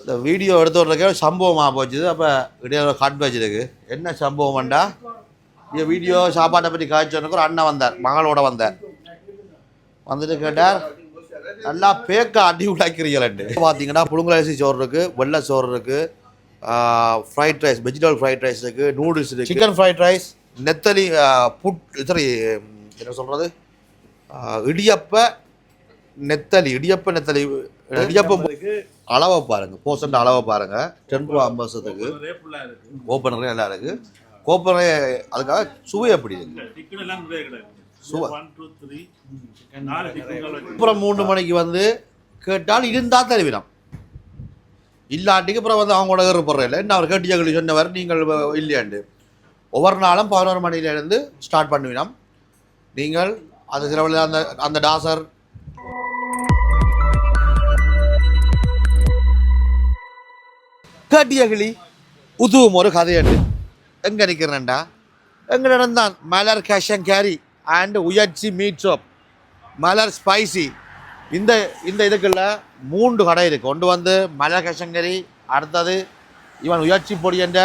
இந்த வீடியோ எடுத்து விட்றக்கே சம்பவமாக போச்சுது. அப்போ இடையில கட் வச்சிருக்கு என்ன சம்பவம்டா? இந்த வீடியோ சாப்பாட்டை பற்றி காய்ச்சோனுக்கு ஒரு அண்ணன் வந்தார். மகளோட வந்தார். வந்துட்டு கேட்டார் நல்லா பேக்க அடி உடாக்கிறீங்களேன்ட்டு. பார்த்தீங்கன்னா புழுங்கலரிசி சோறு இருக்குது வெள்ளை சோறு இருக்குது fried rice vegetable fried rice இருக்குது நூடுல்ஸ் இருக்குது சிக்கன் ஃப்ரைட் ரைஸ் நெத்தலி புட் சாரி என்ன சொல்கிறது இடியப்ப நெத்தலி இடியப்ப நெத்தலி இடியப்பம் அளவை பாருங்க. போசண்ட் அளவை பாருங்க. டென் ரூபா ஐம்பது வருஷத்துக்கு ரேப்புள்ளா இருக்கு. ஓப்பனரே நல்லா இருக்கு. கோப்பனரே அதுக்காக சுவை எல்லாம் கிடையாது. சுவ- டூ அப்புறம் மூணு மணிக்கு வந்து கேட்டால் இருந்தா தருவினம். இல்லாட்டிக்கு அப்புறம் வந்து அவங்களோட ஏறுபடுற இல்லை. என்ன அவர் கேட்டியங்களை சொன்னவர் நீங்கள் இல்லையாண்டு. ஒவ்வொரு நாளும் பதினோரு மணியிலேருந்து ஸ்டார்ட் பண்ணுவினோம். நீங்கள் அந்த சிலவில் அந்த அந்த டாசர் கேட்டியகிளி உதுவும் ஒரு கதையண்டு. எங்கே நிற்கிறேன்டா எங்கே தான் மலர் கேஷன் கேரி அண்ட் உயர்ச்சி மீட் ஷாப் மலர் ஸ்பைசி இந்த இந்த இதுக்குள்ள மூன்று கடை இருக்குது ஒன்று வந்து மலர் கஷங்கரி அடுத்தது இவன் உயர்ச்சி பொடி என்ற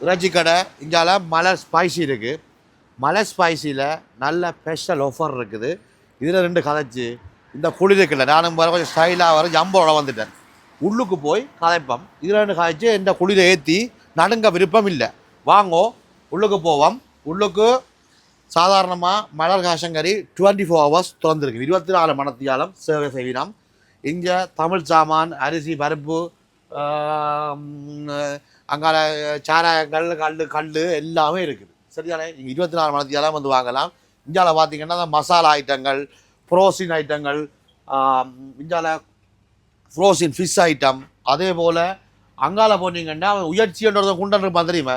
இறைச்சி கடை. இங்கால மலர் ஸ்பைசி இருக்குது மலர் ஸ்பைசியில் நல்ல ஸ்பெஷல் ஆஃபர் இருக்குது. இதில் ரெண்டு கதைச்சு. இந்த குளிருக்குல்ல நானும் வர கொஞ்சம் ஸ்டைலாக வர ஜம்போட வந்துட்டேன். உள்ளுக்கு போய் கதைப்போம் இதில் ரெண்டு இந்த குளிரை ஏற்றி நடுங்க விருப்பம் இல்லை வாங்கோ உள்ளுக்கு போவோம். உள்ளுக்கு சாதாரணமாக மலர் காசங்கரி டுவெண்ட்டி ஃபோர் ஹவர்ஸ் திறந்துருக்கு இருபத்தி நாலு மணத்தியாலம் சேவை செய்யலாம் இங்கே தமிழ் சாமான் அரிசி பருப்பு அங்கால சாராயங்கள் கல் கல் எல்லாமே இருக்குது. சரிதானே? நீங்கள் இருபத்தி நாலு மணத்தியாலம் வந்து வாங்கலாம். இந்தியாவில் பார்த்தீங்கன்னா மசாலா ஐட்டங்கள் ப்ரோசின் ஐட்டங்கள் இந்தியாவில் ஃப்ரோசின் ஃபிஷ் ஐட்டம் அதே போல் அங்கால போனீங்கன்னா அவன் உயர்ச்சின்றத குண்டன் இருப்பான் தெரியுமா?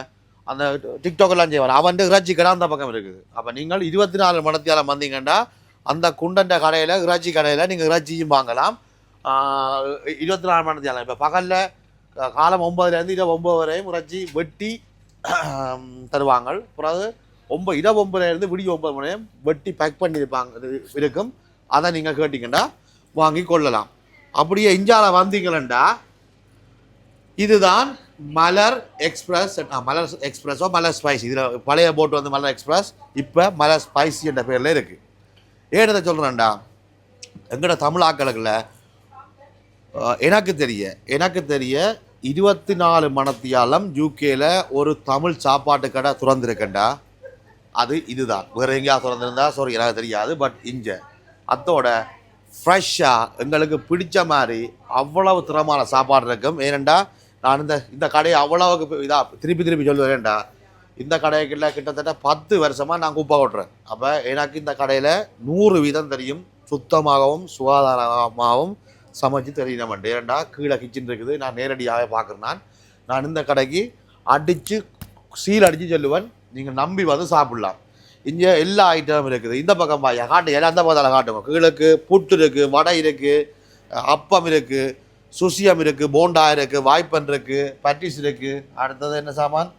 அந்த டிக்டாக்லாம் செய்வான். அவன் இறைச்சி கடை அந்த பக்கம் இருக்குது. அப்போ நீங்கள் இருபத்தி நாலு மணத்தியாலம் வந்தீங்கன்னா அந்த குண்டன்ற கடையில் இறைச்சி கடையில் நீங்கள் இறைச்சியும் வாங்கலாம். இருபத்தி நாலு மணத்தியாலம் இப்போ பகலில் காலம் ஒம்பதுலேருந்து இரவு ஒம்பது வரையும் இறைச்சி வெட்டி தருவாங்க பிறகு ஒம்பது இரவு ஒம்பதுலேருந்து விடிய ஒம்பது மணியும் வெட்டி பேக் பண்ணியிருப்பாங்க இருக்கும். அதை நீங்கள் கேட்டிங்கன்னா வாங்கி கொள்ளலாம். அப்படியே இஞ்சால வந்தீங்களா இதுதான் மலர் எக்ஸ்பிரஸ் மலர் எக்ஸ்பிரஸோ மலர் ஸ்பைஸ் இதில் பழைய போட்டு வந்து மலர் எக்ஸ்பிரஸ் இப்போ மலர் ஸ்பைசி என்ற பேரில் இருக்குது ஏனதை சொல்கிறேன்டா எங்கட தமிழ் ஆக்களுக்குள்ள எனக்கு தெரிய எனக்கு தெரிய இருபத்தி நாலு மணத்தியாலம் யூகேல ஒரு தமிழ் சாப்பாட்டு கடை திறந்துருக்கேன்டா அது இதுதான். வேறு எங்கேயாவது திறந்துருந்தா சாரி எனக்கு தெரியாது பட் இங்கே. அத்தோட ஃப்ரெஷ்ஷாக எங்களுக்கு பிடிச்ச மாதிரி அவ்வளவு திறமான சாப்பாடு இருக்கும். ஏனெண்டா நான் இந்த இந்த கடையை அவ்வளவுக்கு இதாக திருப்பி திருப்பி சொல்லுவேன்டா இந்த கடைக்குள்ள கிட்டத்தட்ட பத்து வருஷமாக நான் கூப்பா ஓட்டுறேன் அப்போ எனக்கு இந்த கடையில் நூறு வீதம் தெரியும். சுத்தமாகவும் சுகாதாரமாகவும் சமைச்சு தெரியணும் ஏன்டா கீழே கிச்சன் இருக்குது. நான் நேரடியாக பார்க்குறேன் நான். நான் இந்த கடைக்கு அடித்து சீல் அடித்து சொல்லுவேன். நீங்கள் நம்பி வந்து சாப்பிட்லாம். இங்கே எல்லா ஐட்டமும் இருக்குது. இந்த பக்கம் பாயா காட்டு. எல்லாம் அந்த பக்கத்தில் காட்டுங்க கீழக்கு புட்டு இருக்குது வடை இருக்குது அப்பம் இருக்குது சுசியம் இருக்குது போண்டா இருக்குது வாய்ப்பன் இருக்குது பட்டிஸ் இருக்குது அடுத்தது என்ன சாமான்?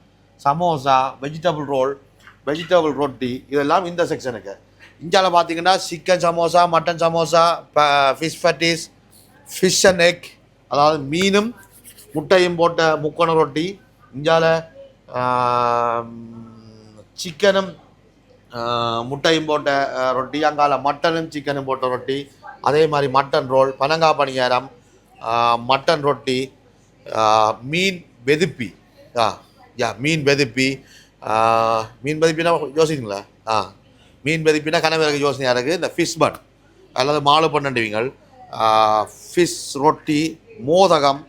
சமோசா வெஜிடபிள் ரோல் வெஜிடபிள் ரொட்டி இதெல்லாம் இந்த செக்ஷனுக்கு இந்தியாவில் பார்த்தீங்கன்னா chicken samosa mutton samosa fish patties fish and egg அதாவது மீனும் முட்டையும் போட்ட முக்கோண ரொட்டி இந்தியாவில் சிக்கனும் முட்டையும் போட்ட ரொட்டி அங்கால மட்டனும் சிக்கனும் போட்ட ரொட்டி அதே மாதிரி மட்டன் ரோல் பனங்காய் பணியாரம் மட்டன் ரொட்டி மீன் வெதுப்பி. ஆ யா மீன் வெதுப்பி. மீன் வெதுப்பினா யோசிங்களா ஆ மீன் வெதுப்பினா கனவிறகு யோசனையாக இருக்குது இந்த ஃபிஷ் பன் அல்லது மாலு பன்னெண்டுவிங்கள். ஃபிஷ் ரொட்டி மோதகம்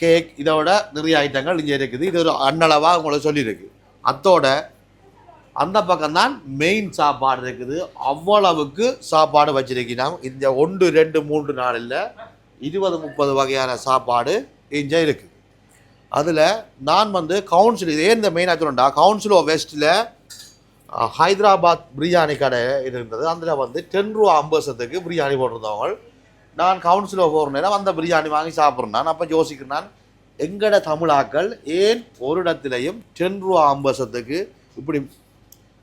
கேக் இதோட நிறைய ஐட்டங்கள் இங்கே இருக்குது. இது ஒரு அன்னளவாக உங்களுக்கு சொல்லியிருக்கு. அத்தோட அந்த பக்கம்தான் மெயின் சாப்பாடு இருக்குது. அவ்வளவுக்கு சாப்பாடு வச்சிருக்கிறோம் இந்த ஒன்று ரெண்டு மூன்று நாளில் இருபது முப்பது வகையான சாப்பாடு இங்கே இருக்குது. அதில் நான் வந்து கவுன்சில் இதே இந்த மெயினாக சொல்லண்டா கவுன்சில் ஆஃப் வெஸ்ட்டில் ஹைதராபாத் பிரியாணி கடை இருந்தது. அதில் வந்து டென் ரூபா ஐம்பது பிரியாணி போட்டிருந்தவங்க. நான் கவுன்சில் ஆஃப் நேரம் அந்த பிரியாணி வாங்கி சாப்பிட்றேன். நான் அப்போ யோசிக்கிறேன் நான் எங்கட தமிழாக்கள் ஏன் ஒரு இடத்துலையும் டென் ரூபா ஐம்பது இப்படி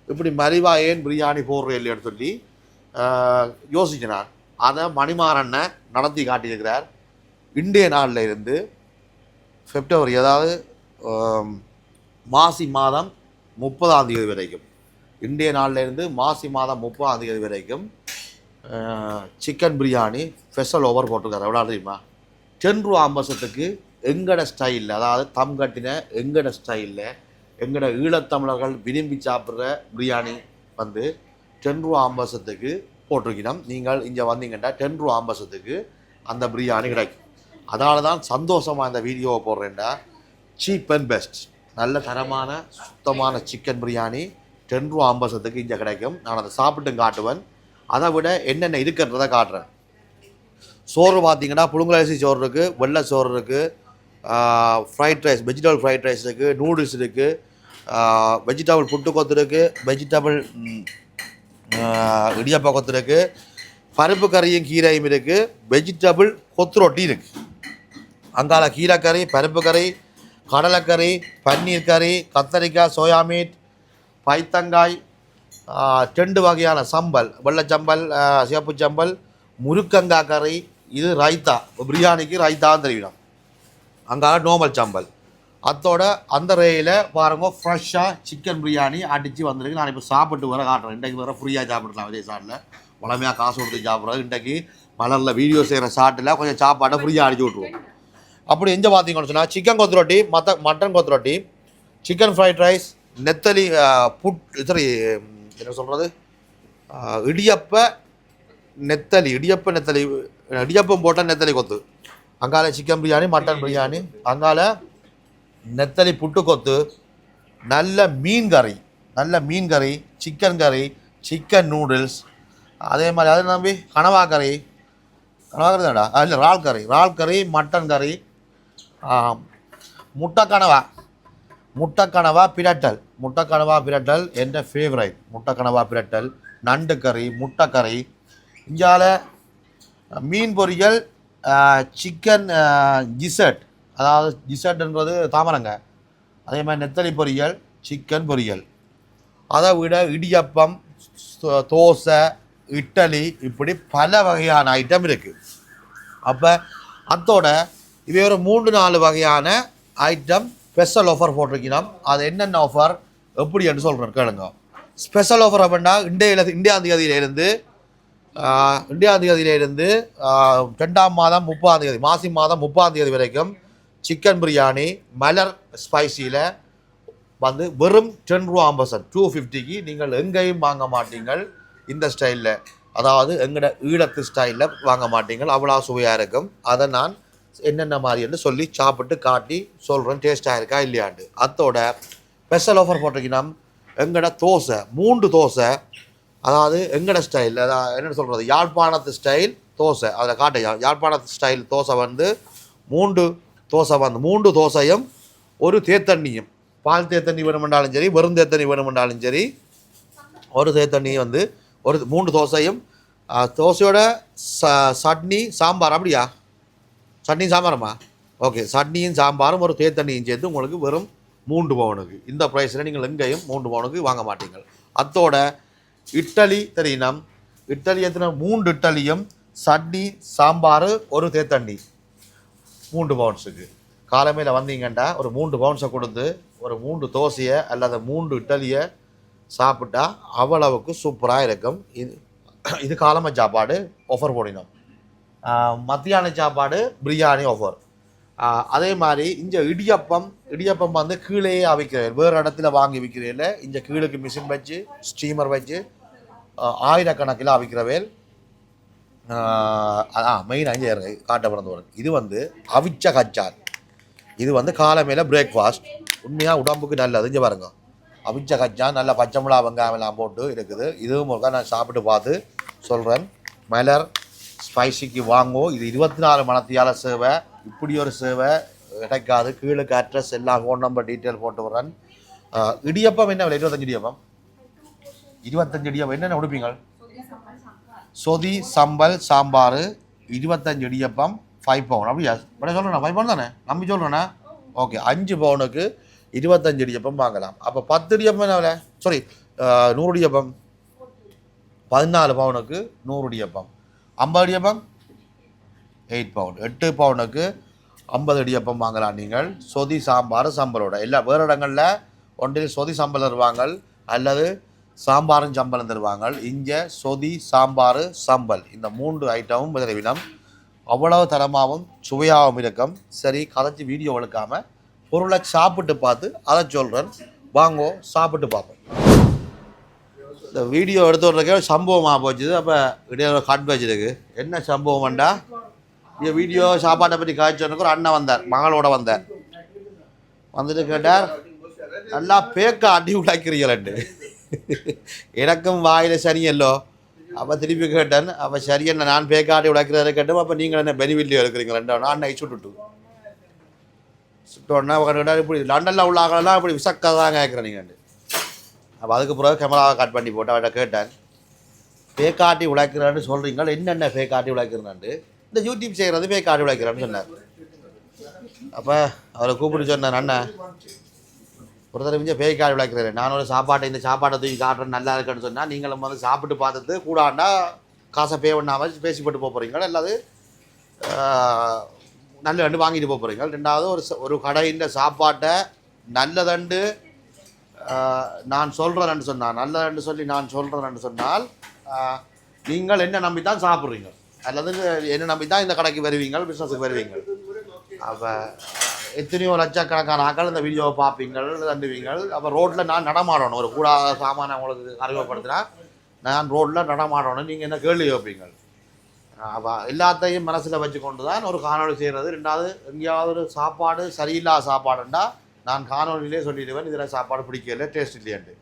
இப்படி மறைவா ஏன் பிரியாணி போடுற இல்லைன்னு சொல்லி யோசிக்கிறார். அதை மணிமாறண்ணை நடத்தி காட்டியிருக்கிறார். இந்திய நாளில் இருந்து பிப்ரவரி அதாவது மாசி மாதம் முப்பதாம் தேதி வரைக்கும். இந்திய நாளில் இருந்து மாசி மாதம் முப்பதாம் தேதி வரைக்கும் சிக்கன் பிரியாணி ஸ்பெஷல் ஓவர் போட்டிருக்காரு. எவ்வளோ தெரியுமா? டென் ரூபா அம்பசத்துக்கு எங்கட ஸ்டைலில் அதாவது தம் கட்டின எங்கட ஸ்டைலில் எங்கட ஈழத்தமிழர்கள் விரும்பி சாப்பிட்ற பிரியாணி வந்து டென் ரூபா ஆம்பசத்துக்கு போட்டிருக்கணும் நீங்கள் இங்கே வந்தீங்கன்னா டென் ரூபா அம்பசத்துக்கு அந்த பிரியாணி கிடைக்கும். அதனால தான் சந்தோஷமாக இந்த வீடியோவை போடுறேன்டா. சீப் அண்ட் பெஸ்ட் நல்ல தரமான சுத்தமான சிக்கன் பிரியாணி டென் ரூபா அம்பசத்துக்கு இங்கே கிடைக்கும். நான் அதை சாப்பிட்டு காட்டுவேன். அதை விட என்னென்ன இருக்குன்றதை காட்டுறேன். சோறு பார்த்தீங்கன்னா புழுங்கலரிசி சோறு இருக்குது வெள்ளை சோறு இருக்குது fried rice vegetable fried rice இருக்குது நூடுல்ஸ் இருக்குது வெஜிடபிள் புட்டு கொத்து இருக்குது வெஜிடபிள் இடியப்பா கொத்து இருக்குது பருப்பு கறியும் கீரையும் இருக்குது வெஜிடபிள் கொத்து ரொட்டி இருக்குது அங்கால கீரைக்கறி பருப்பு கறி கடலைக்கறி பன்னீர் கறி கத்தரிக்காய் சோயா மீட் பைத்தங்காய் ரெண்டு வகையான சம்பல் வெள்ளைச்சம்பல் சிவப்பு சம்பல் முருக்கங்காய் கறி இது ரைத்தா பிரியாணிக்கு ரைத்தான்னு தெரியும். அங்கால நோமல் சம்பல். அத்தோட அந்த ரேயில் பாருங்க ஃப்ரெஷ்ஷாக சிக்கன் பிரியாணி அடித்து வந்திருக்கு. நான் இப்போ சாப்பிட்டு வர காட்டுறேன். இன்றைக்கு வர ஃப்ரீயாக சாப்பிடலாம் விஜய் சாட்டில். வளமையாக காசு கொடுத்து சாப்பிட்றது. இன்றைக்கு மலரில் வீடியோ செய்கிற சாட்டில் கொஞ்சம் சாப்பாட்டை ஃப்ரீயாக அடிச்சு விட்ருவோம் அப்படி எங்கே பார்த்தீங்கன்னு சொன்னால் சிக்கன் கொத்து ரொட்டி மத்த mutton kottu roti chicken fried rice நெத்தலி புட் சரி என்ன சொல்கிறது இடியப்ப நெத்தலி இடியப்ப நெத்தலி இடியப்பம் போட்ட நெத்தலி கொத்து. அங்கால சிக்கன் பிரியாணி மட்டன் பிரியாணி. அங்கால நெத்தலி புட்டுக்கொத்து நல்ல மீன் கறி நல்ல மீன் கறி சிக்கன் கறி சிக்கன் நூடுல்ஸ் அதே மாதிரி அது நம்பி கனவா கறி. கனவா கறி தான்டா? இல்லை இறால் கறி. இறால் கறி மட்டன் கறி. ஆ, முட்டை கனவா. முட்டை கனவா பிரட்டல். முட்டை கனவா பிரட்டல் என்ற ஃபேவரைட் முட்டை கனவா பிரட்டல் நண்டு கறி முட்டை கறி. இங்கால மீன் பொரியல் சிக்கன் ஜிசட் அதாவது டிசர்ட்ன்றது தாமரங்க. அதே மாதிரி நெத்தலி பொரியல் சிக்கன் பொரியல். அதை விட இடியப்பம் தோசை இட்டலி இப்படி பல வகையான ஐட்டம் இருக்குது அப்போ அத்தோட இவை ஒரு மூன்று நாலு வகையான ஐட்டம் ஸ்பெஷல் ஆஃபர் போட்டிருக்கணும் அது என்னென்ன ஆஃபர் எப்படி என்று சொல்கிறேன் கேளுங்க. ஸ்பெஷல் ஆஃபர் அப்படின்னா இந்தியில இந்தியா தேதியிலிருந்து ஆஹ், இந்தியா தேதியிலிருந்து ரெண்டாம் மாதம் முப்பதாம் தேதி மாசி மாதம் முப்பதாம் தேதி வரைக்கும் சிக்கன் பிரியாணி மலர் ஸ்பைசியில் வந்து வெறும் டென் ரூபா ஆம்பசன் டூ ஃபிஃப்டிக்கு நீங்கள் எங்கேயும் வாங்க மாட்டீங்கள். இந்த ஸ்டைலில் அதாவது எங்கட ஈழத்து ஸ்டைலில் வாங்க மாட்டீங்கள். அவ்வளோ சுவையாக இருக்கும். அதை நான் என்னென்ன மாதிரின்னு சொல்லி சாப்பிட்டு காட்டி சொல்கிறேன் டேஸ்ட்டாக இருக்கா இல்லையாண்டு. அதோட ஸ்பெஷல் ஆஃபர் போட்டிருக்கீங்கன்னா எங்கட தோசை மூன்று தோசை. அதாவது எங்கட ஸ்டைல் அதாவது என்னென்னு சொல்கிறது யாழ்ப்பாணத்து ஸ்டைல் தோசை. அதில் காட்ட. யாழ்ப்பாணத்து ஸ்டைல் தோசை வந்து மூன்று தோசை வந்து மூன்று தோசையும் ஒரு தேத்தண்ணியும். பால் தேத்தண்ணி வேணுமென்றாலும் சரி வெறும் தேத்தண்ணி வேணுமென்றாலும் சரி ஒரு தேத்தண்ணி வந்து ஒரு மூன்று தோசையும். தோசையோட ச சட்னி சாம்பார் அப்படியா? சட்னி சாம்பாரம்மா ஓகே சட்னியும் சாம்பாரும் ஒரு தேத்தண்ணியும் சேர்த்து உங்களுக்கு வெறும் மூன்று பவுனுக்கு. இந்த ப்ரைஸில் நீங்கள் எங்கேயும் மூன்று பவுனுக்கு வாங்க மாட்டீங்க. அத்தோட இட்டலி தெரியணும் இட்டலி எத்தனை? மூன்று இட்டலியும் சட்னி சாம்பார் ஒரு தேத்தண்ணி. மூன்று பவுன்ஸுக்கு காலமையில் வந்தீங்கன்னா ஒரு மூன்று பவுன்ஸை கொடுத்து ஒரு மூன்று தோசையை அல்லது மூன்று இட்டலியை சாப்பிட்டா அவ்வளவுக்கு சூப்பராக இருக்கும். இது இது காலமை சாப்பாடு ஆஃபர் போடினோம் மத்தியான சாப்பாடு பிரியாணி ஆஃபர் அதே மாதிரி இந்த இடியப்பம் இடியப்பம் வந்து கீழேயே அவிக்கிறேன். வேறு இடத்துல வாங்கி விற்கிறேன் இந்த கீழுக்கு மிஷின் வச்சு ஸ்டீமர் வச்சு ஆயிரக்கணக்கில் அவிக்கிறவேல். மெயின் அங்கே காட்ட பிறந்தவன் இது வந்து அவிச்ச கச்சார் இது வந்து காலமையில் பிரேக்ஃபாஸ்ட் உண்மையாக உடம்புக்கு நல்லது. இங்கே பாருங்க. அவிச்ச கச்சான் நல்ல பச்சை மிளகா வெங்காயம் எல்லாம் போட்டு இருக்குது. இதுவும் ஒருக்கா நான் சாப்பிட்டு பார்த்து சொல்கிறேன் மலர் ஸ்பைசிக்கு வாங்கும் இது இருபத்தி நாலு மணத்தியால் சேவை. இப்படி ஒரு சேவை கிடைக்காது. கீழுக்கு அட்ரஸ் எல்லாம் ஃபோன் நம்பர் டீட்டெயில் போட்டு வரேன் இடியப்பம் என்ன விலை? இருபத்தஞ்சு இடியப்பம். இருபத்தஞ்சு இடியப்பம். என்னென்ன கொடுப்பீங்க? சொதி சம்பல் சாம்பார் இருபத்தஞ்சு இடியப்பம் ஃபைவ் பவுன். அப்படியா? இப்படி சொல்கிறேண்ணா ஃபைவ் பவுன் தானே? நம்பி சொல்கிறேண்ணா ஓகே அஞ்சு பவுனுக்கு இருபத்தஞ்சு இடியப்பம் வாங்கலாம். அப்போ பத்து இடியப்பம் என்ன விலை? சாரி நூறு இடியப்பம். பதினாலு பவுனுக்கு நூறு இடியப்பம். ஐம்பது இடியப்பம்? எயிட் பவுண்ட் எட்டு பவுனுக்கு ஐம்பது இடியப்பம் வாங்கலாம் நீங்கள். சொதி சாம்பார் சம்பலோட. எல்லா வேறு இடங்களில் ஒன்றில் சொதி சம்பல் தருவாங்க அல்லது சாம்பாரும் சம்பளம் தருவாங்க. இங்கே சொதி சாம்பார் சம்பல். இந்த மூன்று ஐட்டமும் விதவினம் அவ்வளவு தரமாகவும் சுவையாகவும் இருக்கும். சரி கதைச்சி வீடியோ எடுக்காமல் பொருளை சாப்பிட்டு பார்த்து அதை சொல்கிறேன் வாங்கோ சாப்பிட்டு பார்ப்போம். இந்த வீடியோ எடுத்து விட்றக்கே ஒரு சம்பவமாக போச்சு அப்போ இடையில காட் வச்சிருக்கு. என்ன சம்பவம் வேண்டா இந்த வீடியோ சாப்பாட்டை பற்றி காய்ச்சனுக்கு ஒரு அண்ணன் வந்தார். மகளோட வந்தார். வந்துட்டு கேட்டார் நல்லா பேக்க அடி உடைக்கிறீங்களண்டு எனக்கும் வாயில் சரியல்லோ அப்போ திருப்பி கேட்டேன் அப்போ சரி நான் பேக்காட்டி உழைக்கிறத கேட்டோம். அப்போ நீங்கள் என்ன பெனிஃபிட்லியோ இருக்கிறீங்களா நான் நை சுட்டுட்டு சுட்டோன்னா கேட்டார் இப்படி லண்டனில் உள்ள ஆகலாம் இப்படி விசக்கா தான் கேட்குறேன் நீங்கள் அப்போ அதுக்கு பிறகு கேமராவை கட் பண்ணி போட்டு அவட்ட கேட்டேன் பேக்காட்டி உழைக்கிறான்னு சொல்கிறீங்க என்னென்ன பேக்காட்டி உழைக்கிறான்ட்டு இந்த யூடியூப் செய்கிறது பேக்காட்டி உழைக்கிறான்னு சொன்னார். அப்போ அவரை கூப்பிட்டு சொன்னார் அண்ணன் ஒரு தடவை இங்கே பேய்க்காட்டி உழைக்கிறாரு நான் ஒரு சாப்பாட்டை இந்த சாப்பாட்டை தூக்கி காட்டுறேன் நல்லா இருக்குன்னு சொன்னால் நீங்களும் வந்து சாப்பிட்டு பார்த்துட்டு கூடாண்டா காசை பே பண்ணாமல் பேசிப்பட்டு போக போகிறீங்க அல்லது நல்ல ரெண்டு வாங்கிட்டு போக போகிறீங்க ரெண்டாவது ஒரு ஒரு கடையின் சாப்பாட்டை நல்லதண்டு நான் சொல்கிறேன்னு சொன்னால் நல்லதண்டு சொல்லி நான் சொல்கிறேன்னு சொன்னால் நீங்கள் என்ன நம்பி தான் சாப்பிட்றீங்க? அல்லது என்ன நம்பி தான் இந்த கடைக்கு வருவீங்க பிஸ்னஸுக்கு வருவீங்க? அப்போ எத்தனையோ லட்சக்கணக்கான ஆக்கள் இந்த வீடியோவை பார்ப்பீங்கள் தண்டுவீங்கள் அப்போ ரோட்டில் நான் நடமாடணும். ஒரு கூடாத சாமானை உங்களுக்கு அறிமுகப்படுத்தினா நான் ரோட்டில் நடமாடணும். நீங்கள் என்ன கேள்வி வைப்பீங்கள் அப்போ எல்லாத்தையும் மனசில் வச்சு கொண்டு தான் ஒரு காணொளி செய்கிறது ரெண்டாவது எங்கேயாவது ஒரு சாப்பாடு சரியில்லாத சாப்பாடுண்டா நான் காணொலியிலே சொல்லிடுவேன். இதில் சாப்பாடு பிடிக்கல டேஸ்ட் இல்லையாண்டு.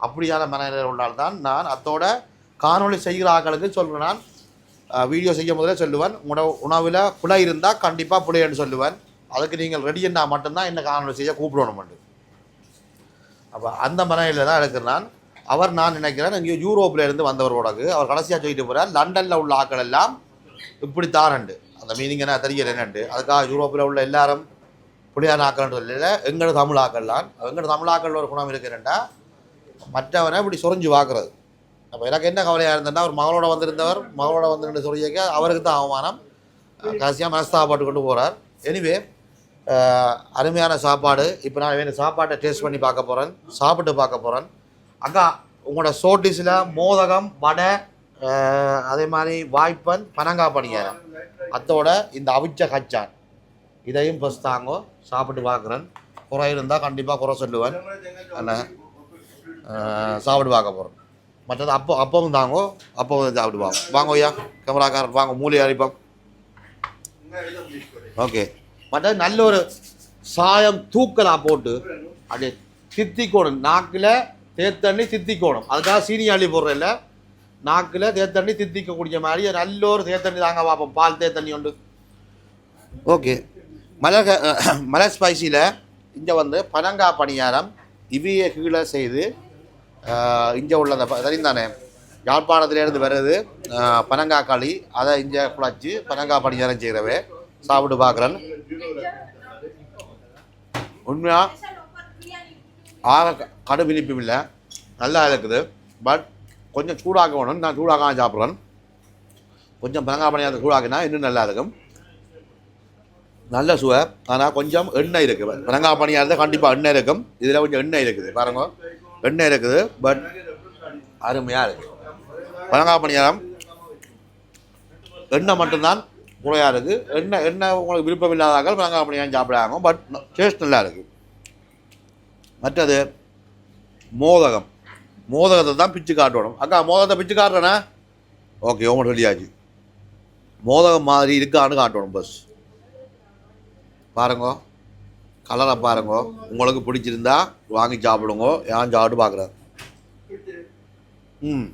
அப்படியான மனநிலை உள்ளால் தான் நான் அத்தோட காணொளி செய்கிற ஆக்களுக்கு சொல்கிறேன் நான் வீடியோ செய்யும் போதே சொல்லுவேன். உணவு உணவில் புலை இருந்தால் கண்டிப்பாக புலைன்னு சொல்லுவேன். அதுக்கு நீங்கள் ரெடி இருந்தால் மட்டும்தான் என்ன காணொலி செய்ய கூப்பிடணும் அப்போ அந்த மனநிலையில் தான் இருக்கிறேன் நான். அவர் நான் நினைக்கிறேன் இங்கே யூரோப்பில் இருந்து வந்தவரோடக்கு அவர் கடைசியாக சொல்லிட்டு போகிறார் லண்டனில் உள்ள ஆட்கள் எல்லாம் இப்படி தாரண்டு அந்த மீனிங் என்ன தெரியல என்னண்டு அதுக்காக யூரோப்பில் உள்ள எல்லாரும் புளியான ஆக்கள்னு இல்லை எங்களோட தமிழ் ஆக்கள்லாம் எங்களோட தமிழ் ஆக்கள் ஒரு குணம் இருக்கிறேன்டா மற்றவனை இப்படி சொரிஞ்சு பார்க்குறது. அப்போ எனக்கு என்ன கவலையாக இருந்ததுன்னா அவர் மகளோட வந்திருந்தவர் மகளோட வந்து சொல்லியிருக்க அவருக்கு தான் அவமானம். கடைசியாக மனஸ்தாபாட்டு கொண்டு போகிறார் எனிவே அருமையான சாப்பாடு. இப்போ நான் வேணும் சாப்பாட்டை டேஸ்ட் பண்ணி பார்க்க போகிறேன் சாப்பிட்டு பார்க்க போகிறேன் அக்கா உங்களோட சோட்டிஸில் மோதகம் வடை அதே மாதிரி வாய்ப்பன் பனங்காய் பணியாரம் அத்தோட இந்த அவிச்ச கச்சான். இதையும் ஃபஸ்ட் தாங்கோ சாப்பிட்டு பார்க்குறேன். குறை இருந்தால் கண்டிப்பாக குறை சொல்லுவேன். அஹ், சாப்பிட்டு பார்க்க போகிறேன் மற்றது அப்போ அப்பவும் தாங்கோ அப்பவும் சாப்பிட்டு வாங்க வாங்க ஐயா கேமராக்காரர் வாங்க மூலி அரிப்பம் ஓகே மற்ற நல்ல ஒரு சாயம் தூக்கலாம் போட்டு அப்படியே தித்திக்கோணும். நாக்கில் தேத்தண்ணி தித்திக்கோணும். அதுக்காக சீனி அள்ளி போடுறதில்ல நாக்கில் தேத்தண்ணி தித்திக்கக்கூடிய மாதிரி நல்ல ஒரு தேத்தண்ணி தாங்க பார்ப்போம். பால் தேத்தண்ணி உண்டு. ஓகே. மலக மலை ஸ்பைசியில் இங்கே வந்து பனங்காய் பணியாரம் இவைய கீழே செய்து இங்கே உள்ள அந்த தெரிந்தானே யாழ்ப்பாணத்துலேருந்து வர்றது பனங்காய் களி. அதை இங்கே குழச்சி பனங்காய் பணியாரம் செய்கிறவே சாப்பிட்டு பார்க்குறேன் உண்மையாக ஆக கடும் இனிப்பும் இல்லை. நல்லா இருக்குது. பட் கொஞ்சம் சூடாக்க வேணும். நான் சூடாக்காம சாப்பிட்றேன். கொஞ்சம் பனங்காய் பணியாரத்தை சூடாக்கினா இன்னும் நல்லா இருக்கும். நல்ல சுவை. ஆனால் கொஞ்சம் எண்ணெய் இருக்குது பனங்காய் இருந்தால் கண்டிப்பாக எண்ணெய் இருக்கும். இதில் கொஞ்சம் எண்ணெய் இருக்குது. பாருங்க. எண்ணெய் இருக்குது. பட் அருமையாக இருக்குது பனங்காய் பணியாரம் எண்ணெய் மட்டும்தான். முறையாக இருக்குது என்ன என்ன உங்களுக்கு விருப்பம் இல்லாதாக்கள் நாங்கள் அப்படி ஏன் சாப்பிடாங்க பட் டேஸ்ட் நல்லா இருக்குது மற்றது மோதகம். மோதகத்தை தான் பிச்சு காட்டணும். அக்கா மோதகத்தை பிச்சு காட்டுறேண்ணா ஓகே உங்களுக்கு சொல்லியாச்சு மோதகம் மாதிரி இருக்கான்னு காட்டணும் பஸ் பாருங்க. கலரை பாருங்க. உங்களுக்கு பிடிச்சிருந்தா வாங்கி சாப்பிடுங்க. ஏன் சாப்பிட்டு பார்க்குறேன் ம்.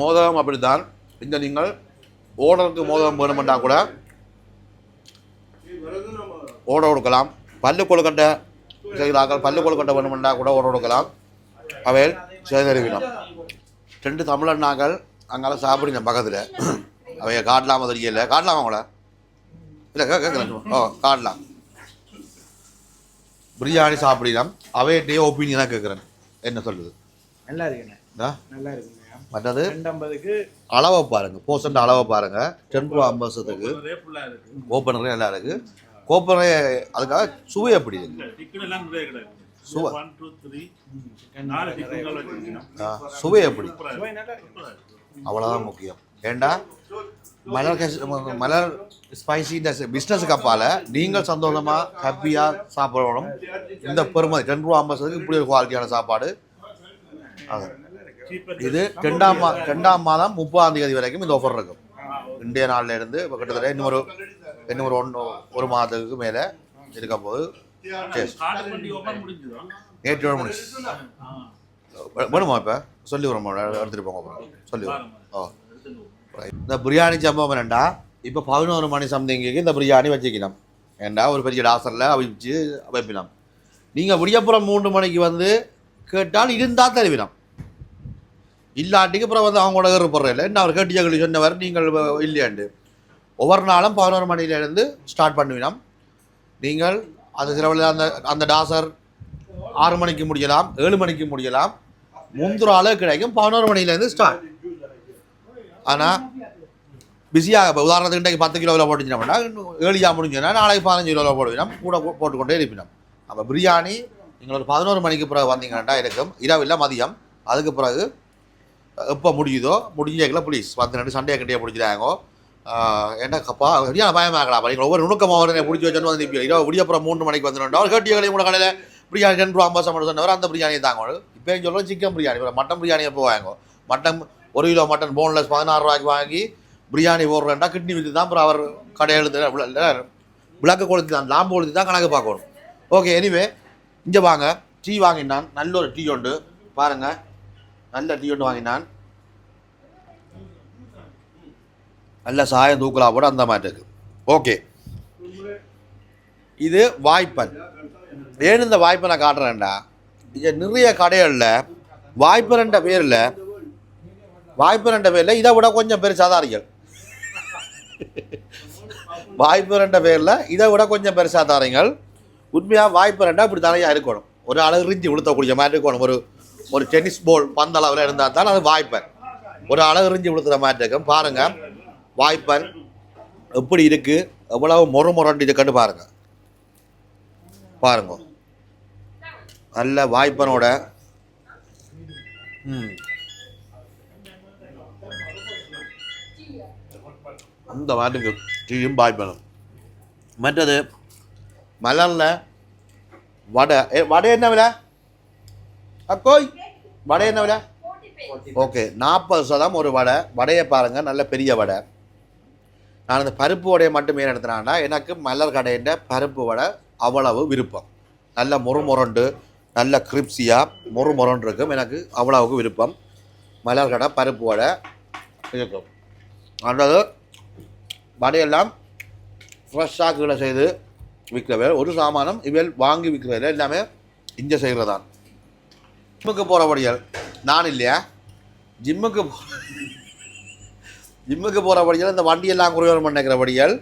மோதகம் அப்படித்தான். இந்த நீங்கள் ஓடருக்கு மோதகம் வேணுமெண்டா கூட ஓட கொடுக்கலாம். பல்லு கொழுக்கட்டை செய்கிறார்கள் பல்லு கொழுக்கட்டை வேணுமெண்டா கூட ஓட கொடுக்கலாம். அவையில் செய்தறிவினோம். ரெண்டு தமிழண்ணாக்கள் அங்கால சாப்பிடுங்க பக்கத்தில். அவைய காட்டலாமா தெரியல காட்டலாமா உங்கள இல்லை கேட்கலாம் ஓ காட்டலாம் பிரியாணி சாப்பிடலாம் அவையிட்டே ஒப்பீனியனாக கேட்குறேன். என்ன சொல்லுது? நல்லா இருக்குண்ணே? நல்லா இருக்குண்ணே மற்றது ஐம்பதுக்கு அளவை பாருங்க. போசண்ட் அளவை பாருங்க. டென் ரூபா ஐம்பது வருஷத்துக்கு ரேப்புள்ளா இருக்கு. ஓப்பனரே எல்லாம் இருக்கு. கோப்பனரே அதுக்காக சுவை எப்படி இருக்கு? சுவை. சுவை நல்லா இருக்கு. அவ்வளோதான் முக்கியம். ஏண்டா? மலர் மலர் ஸ்பைசி பிஸ்னஸுக்கு அப்பால நீங்கள் சந்தோஷமா ஹாப்பியாக சாப்பிடணும். இந்த பெருமதி ரெண்டு ரூபா ஐம்பது இப்படி ஒரு குவாலிட்டியான சாப்பாடு. அது இது ரெண்டாம் மா ரெண்டாம் மாதம் முப்பதாம் தேதி வரைக்கும் இந்த ஆஃபர் இருக்கும். இந்திய நாள்ல இருந்து இப்போ கிட்டத்தட்ட இன்னொரு இன்னொரு ஒன்று ஒரு மாதத்துக்கு மேலே இருக்க போது நேற்று முடிச்சு வேணுமா இப்போ? சொல்லி விடுறோம்? எடுத்துகிட்டு போங்க அப்புறம். சொல்லி விடுறோம். ஓ. இந்த பிரியாணி சம்பவம் என்னண்டா இப்போ பதினோரு மணி சம்திங்குக்கு இந்த பிரியாணி வச்சுக்கணும். ஏண்டா ஒரு பெரிய டாசரில் அவிச்சு வைப்பினோம். நீங்கள் விடியப்புறம் மூன்று மணிக்கு வந்து கேட்டால் இருந்தால் தருவினோம். இல்லாட்டிக்கு அப்புறம் வந்து அவங்களோட ஏறுப்படுற இல்லை. என்ன அவர் கேட்டு சொன்னவர் நீங்கள் இல்லையாண்டு. ஒவ்வொரு நாளும் பதினோரு மணிலேருந்து ஸ்டார்ட் பண்ணுவினோம். நீங்கள் அந்த சிலவில் அந்த அந்த டாசர் ஆறு மணிக்கு முடியலாம் ஏழு மணிக்கு முடியலாம். முந்திர அளவு கிடைக்கும் பதினோரு மணிலேருந்து ஸ்டார்ட் ஆனால் பிஸியாக இப்போ உதாரணத்துக்கு இன்றைக்கு பத்து கிலோவில் போட்டுச்சுனா ஏழியாக முடிஞ்சுன்னா நாளைக்கு பதினஞ்சு கிலோவில் போடுவினோம் கூட போட்டுக்கொண்டே இருப்பினோம். அப்போ பிரியாணி நீங்கள் ஒரு பதினோரு மணிக்கு பிறகு வந்தீங்கன்னா இருக்கும். இரவில் மதியம். அதுக்கு பிறகு எப்போ முடியுதோ முடிஞ்சேக்கல ப்ளீஸ் வந்து ரெண்டு சண்டையை கட்டியே பிடிச்சிடாங்கோ என்ன கப்பா? சரியான பயமாக்கலாம் நீங்கள் ஒவ்வொரு நுணுக்கமாக உடனே பிடிச்சி வச்சுட்டு வந்து நிற்பீங்க இரவு விடியப்புறம் மூணு மணிக்கு வந்துடும் அவர் கேட்டிய கூட கடையில். பிரியாணி ரெண்டு ரூபா ஐம்பது சம்பளம் சொன்னவர் அந்த பிரியாணியை தாங்க. இப்போ சொல்கிறோம் சிக்கன் பிரியாணி. இப்போ மட்டன் பிரியாணி எப்போ வாங்கோ மட்டன் ஒரு கிலோ மட்டன் போன்லெஸ் பதினாறு ரூபாய்க்கு வாங்கி பிரியாணி போடுறேன்டா கிட்னி வித்து தான் அப்புறம் அவர் கடை எழுத்து விளக்க கொளுத்தி தான் லாம்பு கொளுத்தி தான் கணக்கு பார்க்கணும். ஓகே எனிவே இங்கே வாங்க. டீ வாங்கினான். நல்ல ஒரு டீ உண்டு. பாருங்கள் நல்ல டீ ஒன்று வாங்கினான் நல்ல சாயம் தூக்கலா போட அந்த மாதிரி இருக்கு ஓகே இது வாய்ப்பன் ஏன் இந்த வாய்ப்பை நான் காட்டுறேன்டா இங்கே நிறைய கடைகளில் வாய்ப்பரண்ட பேரில் வாய்ப்பரண்ட பேரில் இதை விட கொஞ்சம் பெருசாக தான் வாய்ப்பரண்ட பேரில் இதை விட கொஞ்சம் பெருசாக தாரீங்கள் உண்மையாக வாய்ப்பரண்டா இப்படி தலையாக இருக்கணும் ஒரு அளவு ரிஞ்சி உளுத்தக்கூடிய மாதிரி இருக்கணும் ஒரு ஒரு டென்னிஸ் பால் பந்தளவில் இருந்தால் தான் அது வாய்ப்பன் ஒரு அளவு ரிஞ்சி கொடுக்குற மாதிரி இருக்கும். பாருங்கள் வாய்ப்பன் எப்படி இருக்குது எவ்வளவு மொறு மொரண்டு கண்டு பாருங்கள் பாருங்க. நல்ல வாய்ப்பனோட. ம். அந்த வாட்டுக்கு டீயும் வாய்ப்பனும். மற்றது மலரில் வடை. வடை என்ன விலை? அக்கோய். வடை என்ன விலை? ஓகே நாற்பது சதம் ஒரு வடை. வடையை பாருங்கள் நல்ல பெரிய வடை. நான் அந்த பருப்பு வடையை மட்டும் ஏன் எடுத்துனான்னா எனக்கு மலர் கடையின் பருப்பு வடை அவ்வளவு விருப்பம். நல்ல மொறு மொரண்டு நல்ல கிரிப்ஸியாக மொறு மொரண்டு இருக்கும். எனக்கு அவ்வளவுக்கு விருப்பம். மலர் கடை பருப்பு வடை. இருக்கும் அடுத்தது வடையெல்லாம் ஃப்ரெஷ்ஷாக கீழே செய்து விற்கிறவே ஒரு சாமானம் இவள் வாங்கி விற்கிறதில்ல எல்லாமே இங்கே செய்கிறதான் ஜிம்முக்கு போகிறபடியால் நான் இல்லையா? ஜிம்முக்கு போ- ஜிம்முக்கு போகிறபடியால் இந்த வண்டியெல்லாம் குறைவரம் பண்ணிக்கிறபடியால்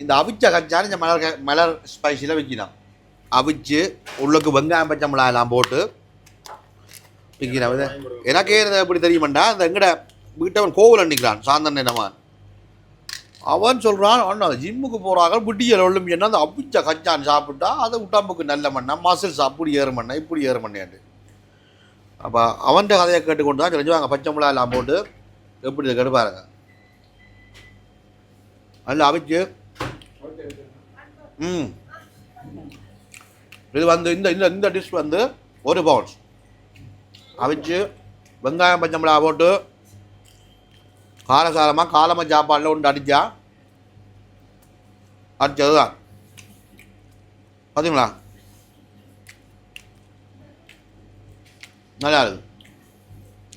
இந்த அவிச்ச கச்சான் இந்த மலர் மலர் ஸ்பைசியில் விற்கினான் அவிச்சு உள்ளுக்கு வெங்காயம் பச்சை மிளகாய் எல்லாம் போட்டு விற்கிறான் இது எனக்கே எப்படி தெரியுமாண்டா? இந்த எங்கட வீட்டவன் கோவில் நிற்கிறான் சாந்தன் என்னமான் அவன் சொல்கிறான் அண்ணா ஜிம்முக்கு போகிறாங்க விட்டியல் ஒள்ளும் என்ன அந்த அவிச்ச கச்சான் சாப்பிட்டா அது உடம்புக்கு நல்ல மண்ணா மசில்ஸ் அப்படி ஏறு மண்ணை இப்படி ஏறு மண்ணேண்டு. அப்போ அவன்கிட்ட கதையை கேட்டுக்கொண்டு தான் தெரிஞ்சுவாங்க பச்சை மிளகாய் எல்லாம் போட்டு எப்படி இருக்குன்னு பாருங்க நல்லா அவிச்சு. ம். இது வந்து இந்த இந்த இந்த டிஷ் வந்து ஒரு பவுன்ஸ் அவிச்சு வெங்காயம் பச்சை மிளகா போட்டு காரசாரமாக காலமாக சாப்பாடில் ஒன்று அடித்தா அடித்தது தான் பார்த்தீங்களா நல்லா இருக்குது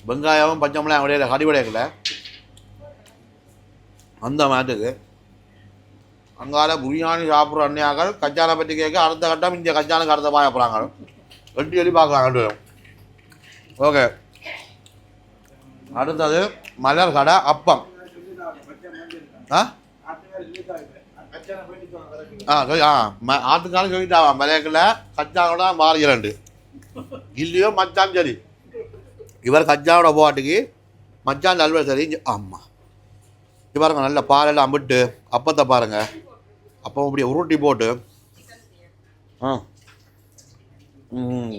வெங்காயமும் பச்சை மிளகாய் உடைய கடிவடையக்கில் அந்த மாட்டுக்கு. அங்கால பிரியாணி சாப்பிட்ற அண்ணியாக்கள் கச்சானை பற்றி கேட்க அடுத்த கட்டம் இந்த கச்சானுக்கு அடுத்த பாய போகிறாங்க எட்டி எட்டி பார்க்குறாங்க ஓகே. அடுத்தது மலர் கடை அப்பம். ஆ? ஆ ஆ ம ஆத்துக்காலும் சொல்லிட்டாவா? மலையக்கில் கச்சானோட மாறி ரெண்டு இல்லையோ மச்சான் சரி இவர் கச்சாவோட போட்டுக்கு மச்சான் அல்வா சரி ஆமாம் இது பாருங்க நல்ல பாலெல்லாம் அம்பிட்டு அப்பத்தை பாருங்கள் அப்போ இப்படி உருட்டி போட்டு ஆ ம்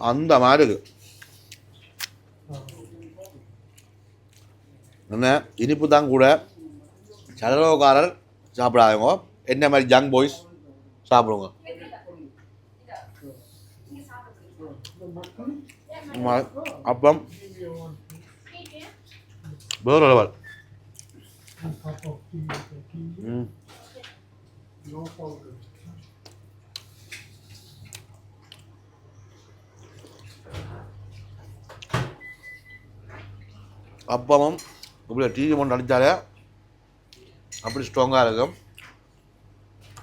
அந்த மாதிரி இருக்கு என்ன இனிப்பு தான் கூட சலரோகாரர் சாப்பிடாதவங்க என்ன மாதிரி ஜங் பாய்ஸ் சாப்பிடுவோங்க அப்பம் வேறு லெவல் அப்பமும் இப்படி டிவி ஒன்று அடித்தாலே அப்படி ஸ்ட்ராங்காக இருக்கும்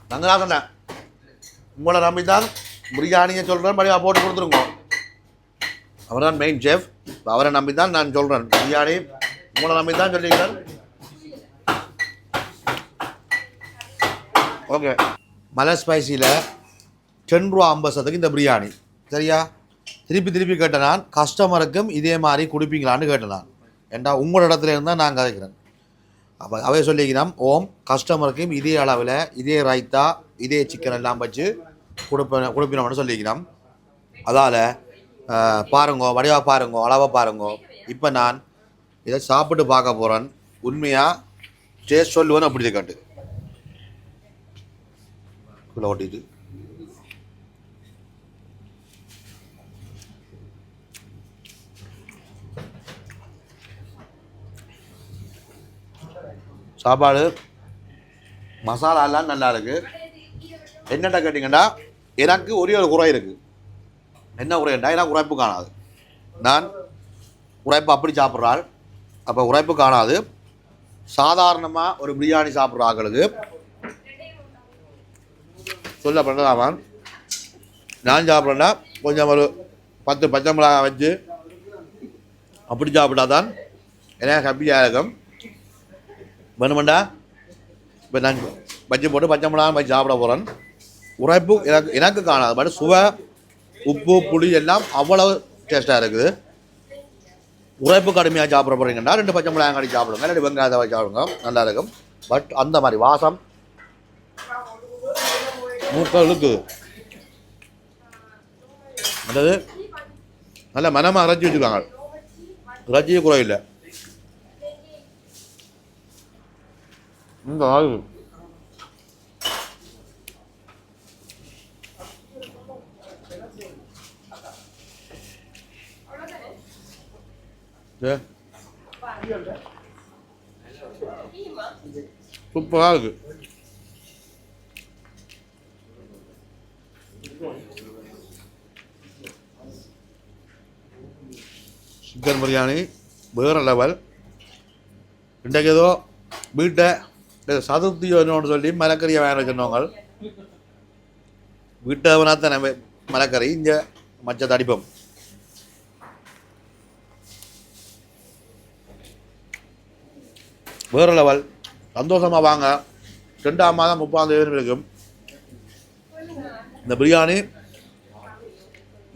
நாங்கள் தான் சொன்னேன் உங்களை நம்பி தான் பிரியாணியை சொல்கிறேன் படியாக போட்டு கொடுத்துருங்க அவர் தான் மெயின் செஃப் அவரை நம்பி தான் நான் சொல்கிறேன் பிரியாணி உங்களை நம்பி தான் சொல்லிக்கிறேன் ஓகே. மலை ஸ்பைசியில் டென் ரூபா ஐம்பது சதத்துக்கு இந்த பிரியாணி. சரியா? திருப்பி திருப்பி கேட்டேன் நான் கஸ்டமருக்கும் இதே மாதிரி கொடுப்பீங்களான்னு கேட்டேன் நான். ஏண்டா உங்களோட இடத்துல இருந்தால் நான் கதைக்கிறேன். அப்போ அவை சொல்லிக்கிறோம் ஓம் கஸ்டமருக்கும் இதே அளவில் இதே ரைத்தா இதே சிக்கன் எல்லாம் வச்சு கொடுப்பேன் கொடுப்பினோம்னு சொல்லிக்கிறோம் அதால் பாருங்கோ வடிவா பாருங்கோ அளவாக பாருங்கோ. இப்போ நான் இதை சாப்பிட்டு பார்க்க போகிறேன் உண்மையாக டேஸ்ட் சொல்லுவேன்னு அப்படி காட்டு. ஓட்டிட்டு. சாப்பாடு மசாலா எல்லாம் நல்லா இருக்குது என்னென்ன கேட்டிங்கன்னா எனக்கு ஒரே ஒரு குறை இருக்கு. என்ன குறைண்டா எனக்கு உரைப்பு காணாது. நான் உரைப்பு அப்படி சாப்பிட்றாள். அப்போ உரைப்பு காணாது. சாதாரணமாக ஒரு பிரியாணி சாப்பிட்ற ஆட்களுக்கு சொல்ல பண்ணலாமா நான். சாப்பிட்றேன்னா கொஞ்சம் ஒரு பத்து பச்சை மிளகாய் வச்சு அப்படி சாப்பிட்டா தான் எனக்கு ஹாப்பியாக இருக்கும். வேணுமெண்டா? இப்போ நான் பஜ்ஜி போட்டு பச்சை மிளகாய் வச்சு சாப்பிட போகிறேன் உரைப்பு எனக்கு எனக்கு காணாது. பட் சுவை உப்பு புளி எல்லாம் அவ்வளவு டேஸ்ட்டாக இருக்குது. உரைப்பு கடுமையாக சாப்பிட போகிறீங்கன்னா ரெண்டு பச்சை மிளகாய் கடி சாப்பிடுங்க ரெண்டு வெங்காயத்தை சாப்பிடுங்க நல்லா இருக்கும். பட் அந்த மாதிரி வாசம் மூக்க இழுக்குது அதாவது நல்ல மனமாக அரைச்சி வச்சுருக்காங்க. இறைச்சியே குறையில்லை. இல்லை இந்த ஆள் சூப்பராக இருக்கு சிக்கன் பிரியாணி வேறு லெவல் இன்றைக்கு ஏதோ வீட்டை சதுர்த்தி ஒன்று சொல்லி மலக்கறியை வேற சொன்னவங்க வீட்டை தானே மலக்கறி இங்கே மச்ச தடிப்பம் வேறு லெவல் சந்தோஷமாக வாங்க. ரெண்டாம் மாதம் முப்பாம் தேதி இருக்கும் இந்த பிரியாணி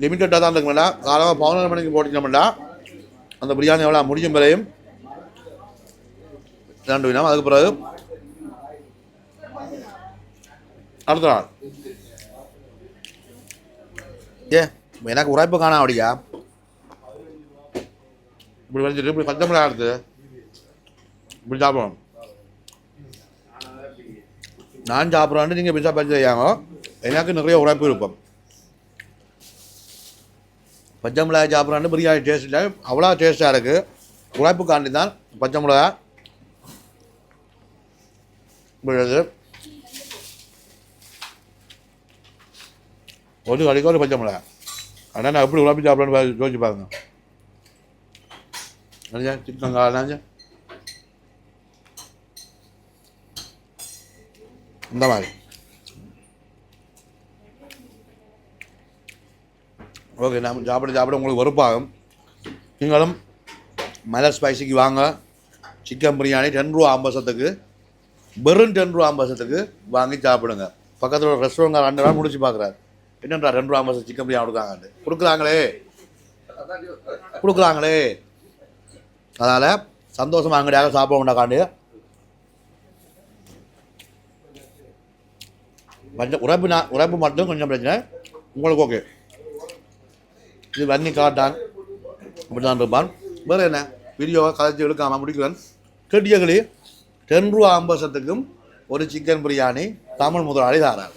லிமிட்டடாக தான் இருக்குமெண்டா காலமாக பதினொரு மணிக்கு போட்டினோம்டா அந்த பிரியாணி எவ்வளோ முடியும் பிறையும் ரெண்டு வினம் அதுக்கு பிறகு. அடுத்த நாள். ஏ எனக்கு உரைப்பு காணா அப்படியா? இப்படி வந்துட்டு இப்படி பச்சை மிளகா எடுத்து இப்படி சாப்பிடணும். நான் சாப்பிட்றேன்னு நீங்கள் பிசா பச்சை செய்யாங்க. எனக்கு நிறைய உழைப்பு இருப்போம் பச்சை மிளகாய் சாப்பிட்றான்னு பிரியாணி டேஸ்ட் இல்லை. அவ்வளோ டேஸ்ட்டாக இருக்குது உழைப்பு காண்டி தான் பச்சை மிளகா விழுது ஒரு கடைக்கு ஒரு பச்சை மிளகா ஆனால் நான் எப்படி உழைப்பு சாப்பிட்றேன்னு யோசிச்சு பாருங்க. சிக்கன் காலைஞ்சா இந்த மாதிரி ஓகே நம்ம சாப்பிட சாப்பிட உங்களுக்கு வெறுப்பாகும். நீங்களும் மலை ஸ்பைசிக்கு வாங்க. சிக்கன் பிரியாணி டென் ரூபா ஐம்பசத்துக்கு வெறும் டென் ரூபா ஐம்பசத்துக்கு வாங்கி சாப்பிடுங்க. பக்கத்தில் ஒரு ரெஸ்டாரண்ட் ரெண்டு நாள் முடிச்சு பார்க்குறாரு. என்னன்றா ரெண்டு ரூபா ஐம்பது சிக்கன் பிரியாணி கொடுக்காங்கன்னு கொடுக்குறாங்களே. கொடுக்குறாங்களே. அதனால் சந்தோஷமாக அங்கடியாக சாப்பிட உண்டாக்காண்டி கொஞ்சம் உறவு நான் உறவு மட்டும் கொஞ்சம் பிரச்சனை. உங்களுக்கு ஓகே இது வன்னி காட்டான். அப்படி தான் இருப்பான். வேறு என்ன? வீடியோவை கதைச்சி எடுக்காமல் முடிக்கிறேன். கெட்டியகளி டென் ரூபா ஐம்பது சத்துக்கும் ஒரு சிக்கன் பிரியாணி தமிழ் முதலாளி தாரார்.